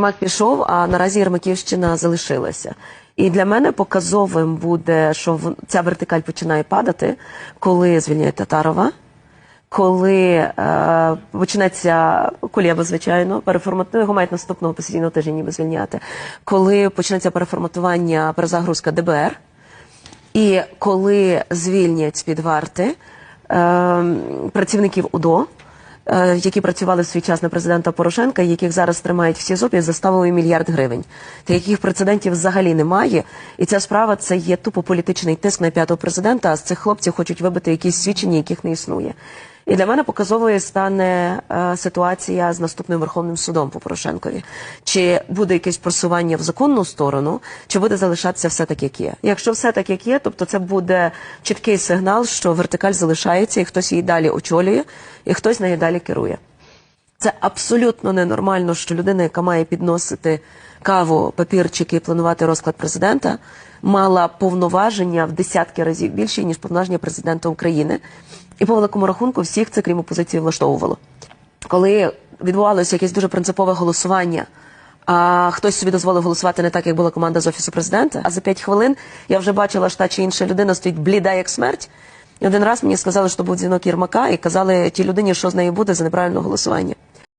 Єрмак пішов, а наразі Єрмаківщина залишилася. І для мене показовим буде, що ця вертикаль починає падати, коли звільняють Татарова, коли е, почнеться Кулєба, звичайно, переформатування, його мають наступного постійного тижня ніби звільняти, коли почнеться переформатування, перезагрузка ДБР, і коли звільнять з-під варти е, працівників УДО, які працювали в свій час на президента Порошенка, яких зараз тримають всі СІЗО під заставою мільярд гривень, таких прецедентів взагалі немає. І ця справа це є тупо політичний тиск на п'ятого президента. А з цих хлопців хочуть вибити якісь свідчення, яких не існує. І для мене показовою стане е, ситуація з наступним Верховним судом по Порошенкові. Чи буде якесь просування в законну сторону, чи буде залишатися все так, як є? Якщо все так, як є, тобто це буде чіткий сигнал, що вертикаль залишається, і хтось її далі очолює, і хтось нею далі керує. Це абсолютно ненормально, що людина, яка має підносити каву, папірчики і планувати розклад президента, мала повноваження в десятки разів більше, ніж повноваження президента України. І по великому рахунку всіх це, крім опозиції, влаштовувало. Коли відбувалося якесь дуже принципове голосування, а хтось собі дозволив голосувати не так, як була команда з офісу президента. А за п'ять хвилин я вже бачила, що та чи інша людина стоїть бліда як смерть. І один раз мені сказали, що був дзвінок Єрмака, і казали тій людині, що з нею буде за неправильне голосування.